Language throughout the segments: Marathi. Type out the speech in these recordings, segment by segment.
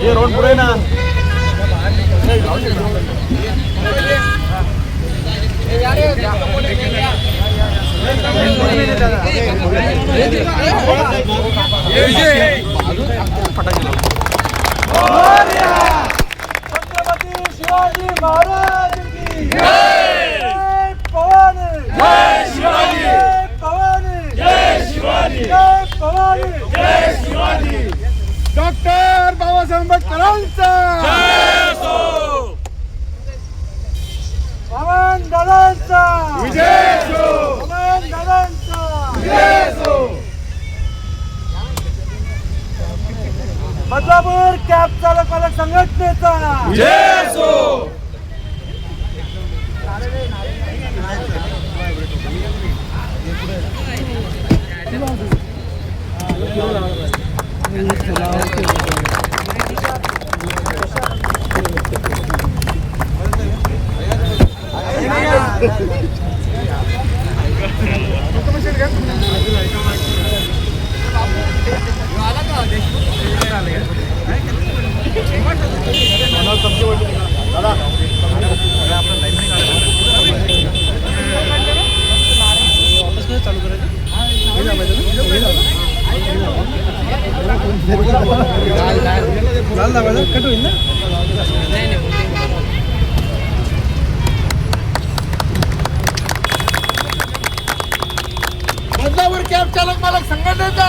हे रोड पुढे ना छत्रपती शिवाजी महाराज की जय भवानी जय शिवाजी जय भवानी जय शिवाजी जय भवानी जय शिवाजी डॉक्टर बाबासाहेब आंबेडकरांचा पवन दादांचा विजय पवन दादांचा विजय Badlapur cab ¡Ah, no! ¡Ah, no! Cut होईल संघटनेचा बदलापूर कॅब चालक मालक संघटनेचा.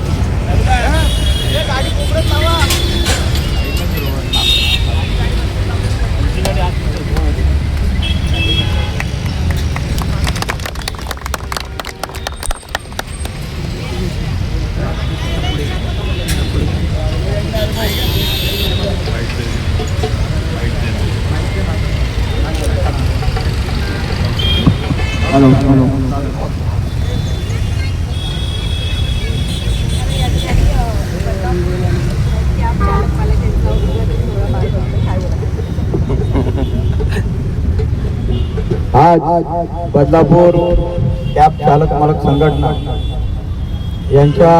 हॅलो आज बदलापूर कॅब चालक मालक संघटना यांच्या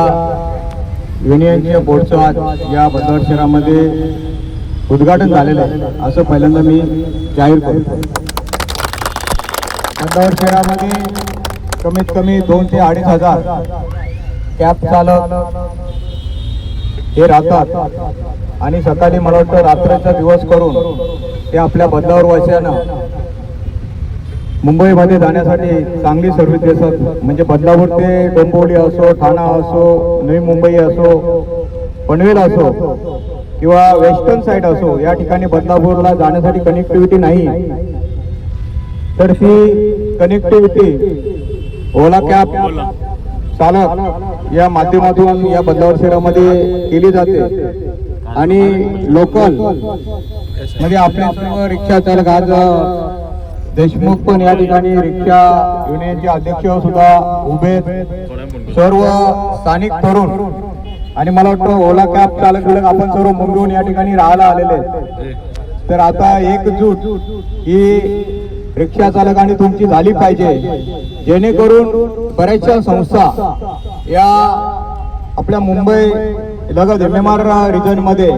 युनियनच्या बोर्डचं आज या बदलापूर शहरामध्ये उद्घाटन झालेलं आहे. असं पहिल्यांदा मी जाहीर करतो. इंदौर शहरामध्ये कमीत कमी दोन ते अडीच हजार कॅब चालक हे राहतात. आणि सकाळी मला वाटतं रात्रीचा दिवस करून ते आपल्या बदलावर वाशानं मुंबईमध्ये जाण्यासाठी चांगली सर्व्हिस देतात. म्हणजे बदलापूर ते डोंबिवली असो ठाणा असो नवी मुंबई असो पनवेल असो किंवा वेस्टर्न साईड असो या ठिकाणी बदलापूरला जाण्यासाठी कनेक्टिव्हिटी नाही. तर ती कनेक्टिव्हिटी ओला कॅब चालक या माध्यमातून या बदलावर शहरामध्ये केली जाते आणि लोकल म्हणजे आपल्या सर्व रिक्षा चालक आज देशमुख पण या ठिकाणी रिक्षा युनियनचे अध्यक्ष सुद्धा उभे आहेत. सर्व स्थानिक तरुण आणि मला वाटतं ओला कॅब चालक चालक आपण सर्व मुंबईहून या ठिकाणी राहायला आलेले तर आता एकजूट ही रिक्षा चालकांनी तुमची झाली पाहिजे. जेणेकरून बऱ्याचशा संस्था या आपल्या मुंबई लगत एम एम आर रिजनमध्ये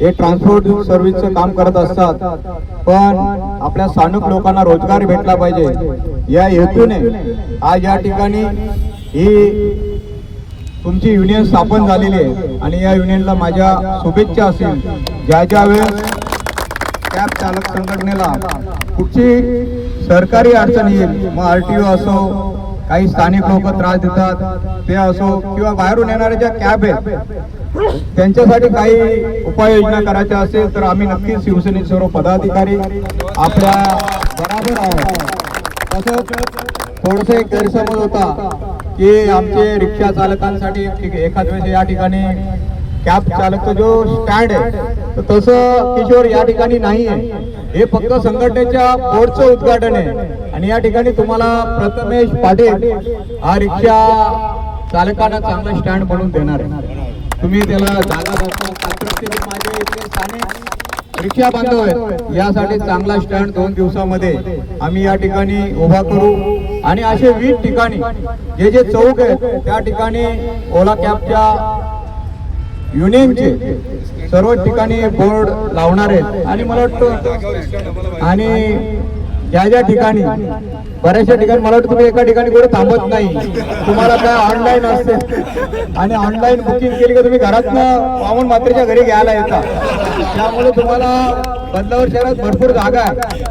हे ट्रान्सपोर्ट सर्व्हिसचं काम करत असतात. पण आपल्या स्थानिक लोकांना रोजगार भेटला पाहिजे. या हेतूने आज या ठिकाणी ही तुमची युनियन स्थापन झालेली आहे. आणि या युनियनला माझ्या शुभेच्छा असेल ज्या ज्या वेळेस कॅब चालक संघटनेला कुठची सरकारी अडचणी येईल मग आर टी ओ असो काही स्थानिक लोक त्रास देतात ते असो किंवा बाहेरून येणाऱ्या ज्या कॅब आहेत त्यांच्यासाठी काही उपाययोजना करायच्या असेल तर आम्ही नक्कीच शिवसेनेचे सर्व पदाधिकारी आपल्या बराबर आहोत. तसंच थोडस एक गैरसमज होता की आमचे रिक्षा चालकांसाठी एखाद वेळेस या ठिकाणी कॅब चालकचा जो स्टँड आहे तसं किशोर या ठिकाणी नाही आहे. हे फक्त संघटनेच्या बोर्डचं उद्घाटन आहे. आणि या ठिकाणी तुम्हाला प्रथमेश पाटील हा रिक्षा चालकांना चांगला स्टँड बनवून देणार आहे. तुम्ही त्याला जागा इथले स्थानिक रिक्षा बांधव आहेत. यासाठी चांगला स्टँड दोन दिवसामध्ये आम्ही या ठिकाणी उभा करू. आणि असे वीस ठिकाणी जे जे चौक आहेत त्या ठिकाणी ओला कॅबच्या युनियनचे सर्व ठिकाणी बोर्ड लावणार आहेत आणि मला वाटतं आणि ज्या ज्या ठिकाणी बऱ्याचशा ठिकाणी मला वाटतं तुम्ही एका ठिकाणी कुठे थांबत नाही. तुम्हाला काय ऑनलाईन असते आणि ऑनलाईन बुकिंग केली का तुम्ही घरातनं पावन मात्रेच्या घरी घ्यायला येता. त्यामुळे तुम्हाला बदलावर शहरात भरपूर जागा आहे.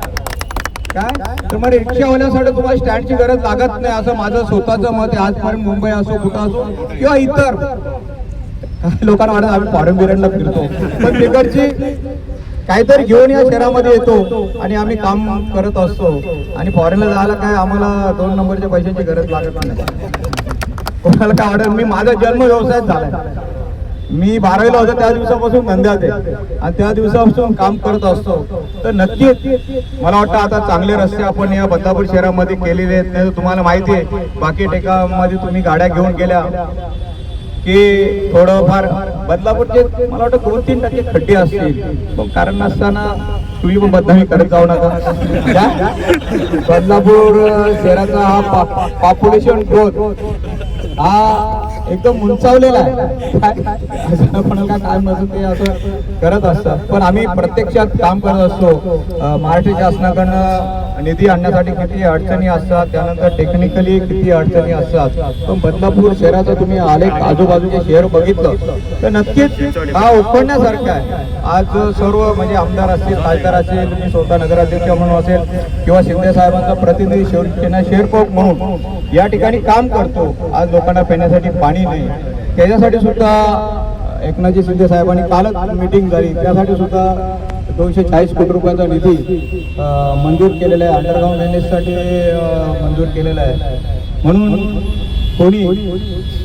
काय? तुम्हाला रिक्षावाल्यासाठी तुम्हाला स्टँडची गरज लागत नाही असं माझं स्वतःचं मत आहे. आजपर्यंत मुंबई असो कुठं असो किंवा इतर. लोकांना वाटत आम्ही फॉरेन बिरेनला फिरतो. पण तिकडची काहीतरी घेऊन या शहरामध्ये येतो आणि आम्ही काम करत असतो. आणि फॉरेनला जायला काय आम्हाला दोन नंबरच्या पैशांची गरज लागत नाही. कोणाला काय वाटत मी माझा जन्म व्यवसायात झालाय. मी बारावीला होतो त्या दिवसापासून धंद्यात आहे. आणि त्या दिवसापासून काम करत असतो. तर नक्कीच मला वाटतं आता चांगले रस्ते आपण या बदलापूर शहरामध्ये केलेले आहेत. नाही तर तुम्हाला माहिती आहे बाकी टेकामध्ये तुम्ही गाड्या घेऊन गेल्या. की थोडंफार बदलापूरचे मला वाटतं दोन तीन टक्के खड्डे असतील पण कारण नसताना तुम्ही पण बदनामी करत जाऊ नका? बदलापूर शहराचा हा पॉप्युलेशन ग्रोथ हा एकदम उंचावलेला आहे. काय? असं कोणाला काय नसून ते असं करत असतात. पण आम्ही प्रत्यक्षात काम करत असतो. महाराष्ट्र शासनाकडनं निधी आणण्यासाठी किती अडचणी असतात त्यानंतर टेक्निकली किती अडचणी असतात. पण बदलापूर शहराचं तुम्ही आले आजूबाजूचे शहर बघितलं तर नक्कीच हा उखडण्यासारखा आहे. आज सर्व म्हणजे आमदार असतील खासदार असतील तुम्ही स्वतः नगराध्यक्ष म्हणून असेल किंवा शिंदे साहेबांचा प्रतिनिधी शिवसेना शेअरकोक म्हणून या ठिकाणी काम करतो. आज लोकांना पिण्यासाठी पाणी नाही. त्याच्यासाठी सुद्धा एकनाथजी शिंदे साहेबांनी कालच मिटिंग झाली. त्यासाठी सुद्धा दोनशे चाळीस कोटी रुपयाचा निधी मंजूर केलेला आहे. अंडरग्राऊंड ड्रेनेजसाठी मंजूर केलेला आहे. म्हणून कोणी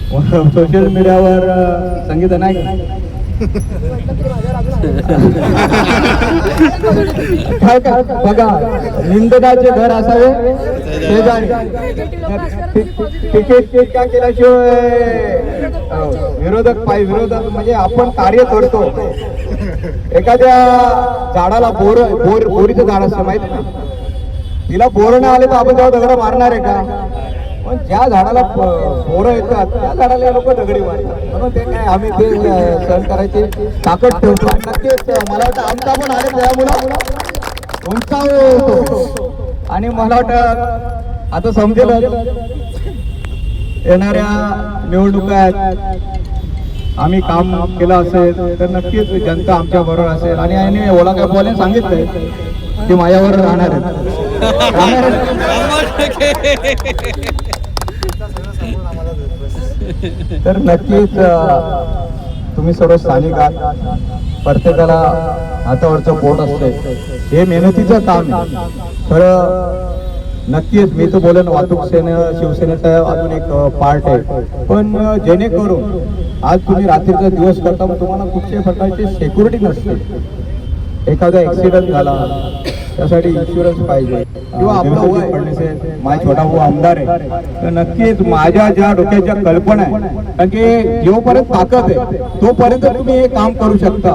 सोशल मीडियावर अं, संगीत नाही. बघा निंदनाचे घर असावे? तिकीट काय केल्याशिवाय? हो, विरोधक पाय विरोधक म्हणजे आपण कार्य करतो. एखाद्या झाडाला बोर बोर बोरीचं झाड असतं माहीत ना तिला बोर नाही आले तर आपण तेव्हा दगड मारणार आहे का? पण ज्या झाडाला पोरं येतात त्या झाडाला लोक दगडी मारतात. म्हणून ते काय आम्ही ते सहन करायची ताकद ठेवतो. नक्कीच मला वाटतं आमचा पण आले त्यामुळं उंचावतो हो. आणि मला वाटतं आता समजेल. येणाऱ्या निवडणुका आहेत. आम्ही काम केलं असेल तर नक्कीच जनता आमच्या बरोबर असेल. आणि याने ओला काय बोलायला सांगितलंय की माझ्यावर राहणार आहे तर नक्कीच तुम्ही सर्व स्थानिक आहात. प्रत्येकाला हातावरचं पोट असते हे मेहनतीचं काम आहे. खरं नक्कीच मी तर बोलेन वाहतूक सेना शिवसेनेचा अजून एक पार्ट आहे. पण जेणेकरून आज तुम्ही रात्रीचा दिवस करता तुम्हाला कुठल्याही प्रकारची सेक्युरिटी नसते एखादा ऍक्सिडेंट झाला त्यासाठी इन्शुरन्स पाहिजे. किंवा आपला वय. माझा छोटा भाऊ आमदार आहे. तर नक्कीच माझ्या ज्या डोक्याच्या कल्पना आहे कारण की जोपर्यंत ताकद आहे तोपर्यंत तुम्ही हे काम करू शकता.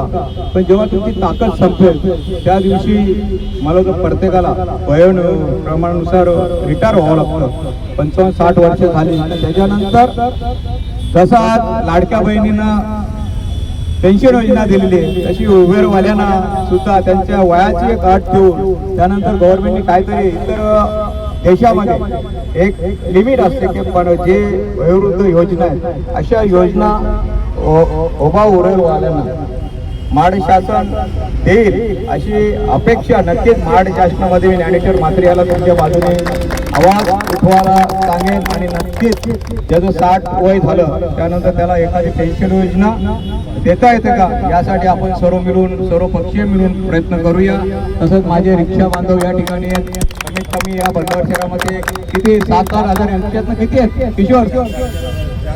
पण जेव्हा तुमची ताकद संपेल त्या दिवशी मला तर प्रत्येकाला वयोन प्रमाणानुसार रिटायर व्हावं लागतं. पंचावन्न साठ वर्ष झाली. त्याच्यानंतर जसं आज लाडक्या बहिणीनं पेन्शन योजना दिलेली आहे. तशी उबेरवाल्यांना सुद्धा त्यांच्या वयाची एक अट ठेवून त्यानंतर गव्हर्नमेंटने काहीतरी इतर देशामध्ये एक लिमिट असते की पण जे वयोवृद्ध योजना आहेत अशा योजना उ- उभा माड शासन देईल अशी अपेक्षा नक्कीच माड शासनामध्ये ज्ञानेश्वर मात्रे याला तुमच्या बाजूने आवाज उठवायला सांगेन आणि नक्कीच त्याचं साठ वय झालं त्यानंतर त्याला एखादी पेन्शन योजना देता येते का? यासाठी आपण सर्व मिळून सर्व पक्षीय मिळून प्रयत्न करूया. तसंच माझे रिक्षा बांधव या ठिकाणी आहेत. कमीत कमी या बंदर शहरामध्ये किती? सात आठ हजार रिक्षातनं किती आहेत? किशोर?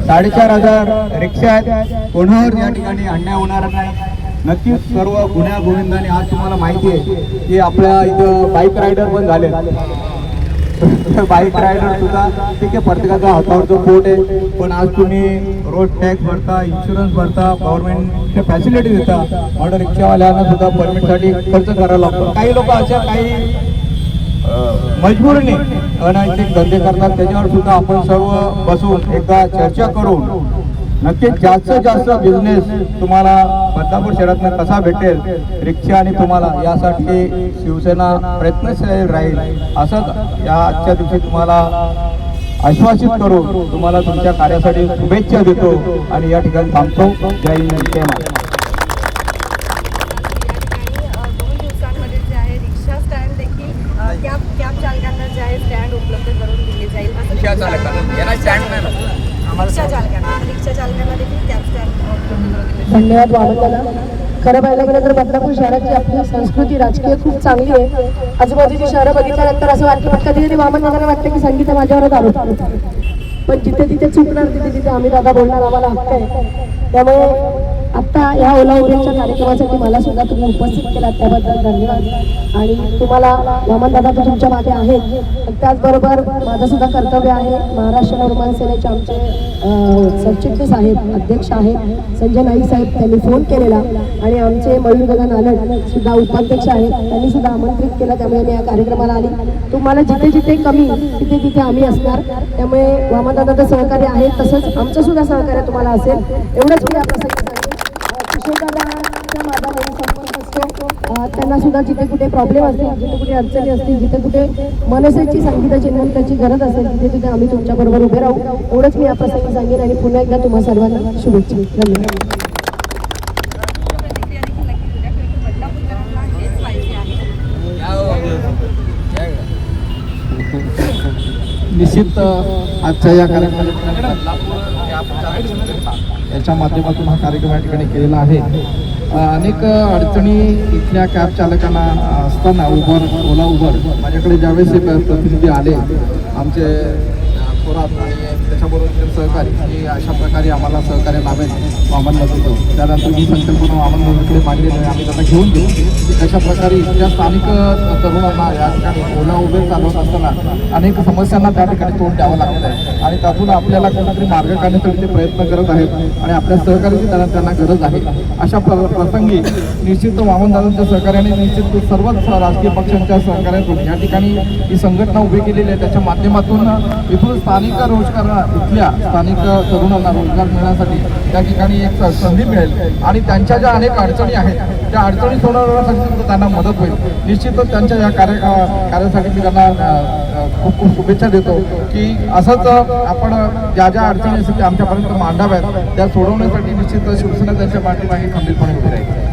साडेचार हजार रिक्षा आहेत. कोणावर या ठिकाणी अन्याय होणार नाही नक्कीच सर्व गुन्ह्या गोविंदाने आज तुम्हाला माहिती आहे की आपल्या इथं बाईक रायडर पण झाले. बाईक रायडर सुद्धा ठीक आहे प्रत्येकाचा हातावरचं पोट आहे. पण आज तुम्ही रोड टॅक्स भरता इन्शुरन्स भरता गव्हर्नमेंटच्या फॅसिलिटी देता ऑर्डर रिक्षावाल्यांना सुद्धा परमिटसाठी खर्च करायला लागतो. काही लोक अशा काही अं, अनैतिक धंदे करतात. त्याच्यावर सुद्धा आपण सर्व बसून एकदा चर्चा करून नक्कीच जास्तीत जास्त बिझनेस तुम्हाला बदलापूर शहरातनं कसा भेटेल रिक्षा आणि तुम्हाला यासाठी शिवसेना प्रयत्नशील राहील असंच या आजच्या दिवशी तुम्हाला आश्वासित करून तुम्हाला तुमच्या कार्यासाठी शुभेच्छा देतो आणि या ठिकाणी थांबतो. जय हिंद जय रिक्षा चालकांना आहे स्टँड रिक्षा चालकांना. रिक्षा चालकांना देखील कॅब धन्यवाद वामनदादा खरं पाहायला गेलं तर बदलापूर शहराची आपली संस्कृती राजकीय खूप चांगली आहे. आजूबाजूची शहरं बघितल्यानंतर असं वाटतं पण कधी कधी वामनदादाला वाटतं की संगीत माझ्यावरच आरोप पण जिथे तिथे चुकणार तिथे तिथे आम्ही दादा बोलणार आम्हाला हक्क आहे. त्यामुळे आत्ता या ओला उद्याच्या कार्यक्रमासाठी मला सुद्धा तुम्ही उपस्थित केलात त्याबद्दल धन्यवाद. आणि तुम्हाला वामन दादा तर तुमच्या मागे आहेत त्याचबरोबर माझं सुद्धा कर्तव्य आहे महाराष्ट्र निर्माण सेनेचे आमचे सरचिटणीस आहेत अध्यक्ष आहेत संजय नाईक साहेब त्यांनी फोन केलेला आणि आमचे मयूर गगन नालक सुद्धा उपाध्यक्ष आहेत त्यांनी सुद्धा आमंत्रित केलं त्यामुळे मी या कार्यक्रमाला आली. तुम्हाला जिथे जिथे कमी तिथे तिथे आम्ही असणार. त्यामुळे वामनदादाचं सहकार्य आहे तसंच आमचं सुद्धा सहकार्य तुम्हाला असेल. एवढंच मी या प्रसंगी सांगेन माझा नेहमी संपर्क असतो त्यांना सुद्धा जिथे कुठे प्रॉब्लेम असतील जिथे कुठे अडचणी असतील जिथे कुठे मनसेची संगीताची नंतरची गरज असेल तिथे तिथे आम्ही तुमच्याबरोबर उभे राहू. एवढंच मी या प्रसंगी सांगेन आणि पुन्हा एकदा तुम्हा सर्वांना शुभेच्छा. धन्यवाद. निश्चित आजच्या या कार्यक्रमात याच्या माध्यमातून हा कार्यक्रम या ठिकाणी केलेला आहे. अनेक अडचणी इथल्या कॅब चालकांना असताना उबर ओला उबर माझ्याकडे ज्यावेळेस हे प्रतिनिधी आले आमचे थोरात सहकारी की अशा प्रकारे आम्हाला सहकार्य लावेल वामन होतं त्यानंतर ही संकल्पना वामन नजरकडे मांडलेली आहे आम्ही त्यांना घेऊन घेऊ की कशा प्रकारे इथल्या स्थानिक तरुणांना या ठिकाणी ओला उबेर चालवत असताना अनेक समस्यांना त्या ठिकाणी तोंड द्यावं लागत आहे आणि त्यातून आपल्याला कोणतरी मार्ग काढण्यासाठी ते प्रयत्न करत आहेत आणि आपल्या सहकार्याची त्यांना त्यांना गरज आहे. अशा प्र- प्रसंगी निश्चित वामनदादांच्या सहकार्याने निश्चित सर्वच राजकीय पक्षांच्या सहकार्यातून या ठिकाणी ही संघटना उभी केलेली आहे. त्याच्या माध्यमातून इथून स्थानिक रोजगार इथल्या स्थानिक तरुणांना रोजगार मिळण्यासाठी त्या ठिकाणी एक संधी मिळेल. आणि त्यांच्या ज्या अनेक अडचणी आहेत त्या अडचणी सोडवण्यासाठी सुद्धा त्यांना मदत होईल. निश्चितच त्यांच्या या कार्य कार्यासाठी मी त्यांना खूप खूप शुभेच्छा देतो की असंच आपण ज्या ज्या अडचणी असतील त्या आमच्यापर्यंत मांडाव्यात. त्या सोडवण्यासाठी निश्चित शिवसेना त्यांच्या पाठीमागे खंबीरपणे उभी राहील.